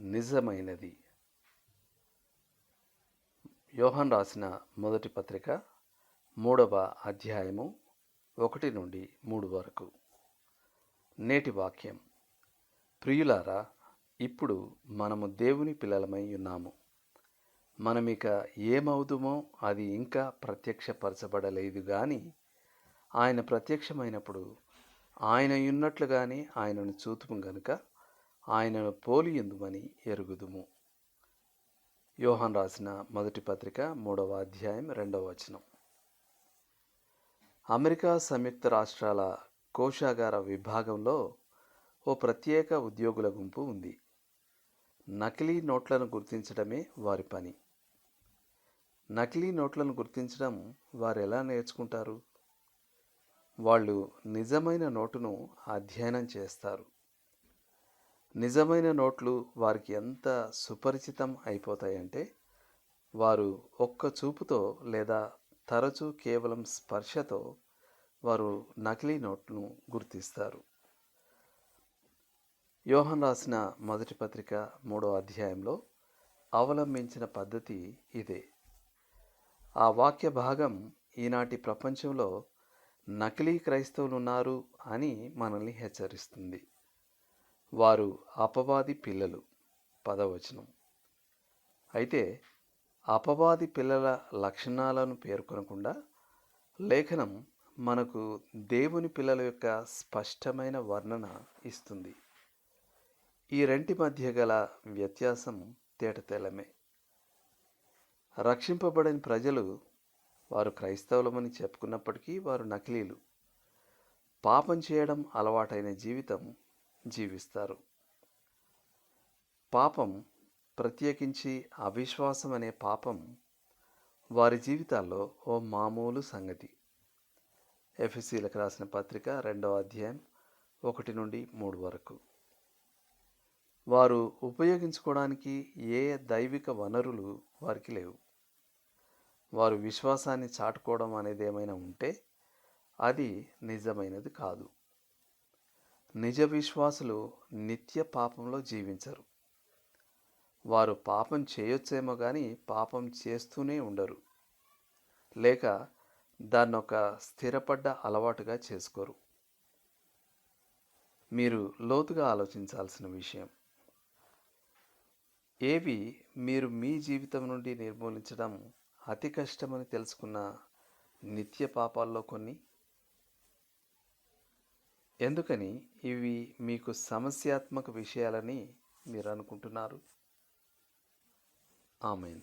నిజమైనది. యోహన్ రాసిన మొదటి పత్రిక మూడవ అధ్యాయము ఒకటి నుండి మూడు వరకు. నేటి వాక్యం. ప్రియులారా ఇప్పుడు మనము దేవుని పిల్లలమై ఉన్నాము. మనమిక ఏమవుదుమో అది ఇంకా ప్రత్యక్షపరచబడలేదు కానీ ఆయన ప్రత్యక్షమైనప్పుడు ఆయన ఉన్నట్లుగానే ఆయనను చూతుము గనుక ఆయనను పోలి ఎందుమని ఎరుగుదుము? యోహన్ రాసిన మొదటి పత్రిక మూడవ అధ్యాయం రెండవ వచనం. అమెరికా సంయుక్త రాష్ట్రాల కోశాగార విభాగంలో ఓ ప్రత్యేక ఉద్యోగుల గుంపు ఉంది. నకిలీ నోట్లను గుర్తించడమే వారి పని. నకిలీ నోట్లను గుర్తించడం వారు ఎలా నేర్చుకుంటారు? వాళ్ళు నిజమైన నోటును అధ్యయనం చేస్తారు. నిజమైన నోట్లు వారికి ఎంత సుపరిచితం అయిపోతాయంటే వారు ఒక్క చూపుతో లేదా తరచూ కేవలం స్పర్శతో వారు నకిలీ నోట్ను గుర్తిస్తారు. యోహన్ రాసిన మొదటి పత్రిక మూడో అధ్యాయంలో అవలంబించిన పద్ధతి ఇదే. ఆ వాక్య భాగం ఈనాటి ప్రపంచంలో నకిలీ క్రైస్తవులు ఉన్నారు అని మనల్ని హెచ్చరిస్తుంది. వారు అపవాది పిల్లలు. పదవచనం. అయితే అపవాది పిల్లల లక్షణాలను పేర్కొనకుండా లేఖనం మనకు దేవుని పిల్లల యొక్క స్పష్టమైన వర్ణన ఇస్తుంది. ఈ రెంటి మధ్య గల వ్యత్యాసం తేటతెల్లమే రక్షింపబడని ప్రజలు వారు క్రైస్తవులమని చెప్పుకున్నప్పటికీ వారు నకిలీలు. పాపం చేయడం అలవాటైన జీవితం జీవిస్తారు. పాపం ప్రత్యేకించి అవిశ్వాసం అనే పాపం వారి జీవితాల్లో ఓ మామూలు సంగతి. ఎఫ్ఎస్సీలకు రాసిన పత్రిక రెండవ అధ్యాయం ఒకటి నుండి మూడు వరకు. వారు ఉపయోగించుకోవడానికి ఏ దైవిక వనరులు వారికి లేవు. వారు విశ్వాసాన్ని చాటుకోవడం అనేది ఏమైనా ఉంటే అది నిజమైనది కాదు. నిజ విశ్వాసులు నిత్య పాపంలో జీవించరు. వారు పాపం చేయొచ్చేమో కానీ పాపం చేస్తూనే ఉండరు. లేక దాన్ని ఒక స్థిరపడ్డ అలవాటుగా చేసుకోరు. మీరు లోతుగా ఆలోచించాల్సిన విషయం. ఏవి మీరు మీ జీవితం నుండి నిర్మూలించడం అతి కష్టమని తెలుసుకున్న నిత్య పాపాల్లో కొన్ని? ఎందుకని ఇవి మీకు సమస్యాత్మక విషయాలని మీరు అనుకుంటున్నారు? ఆమెన్.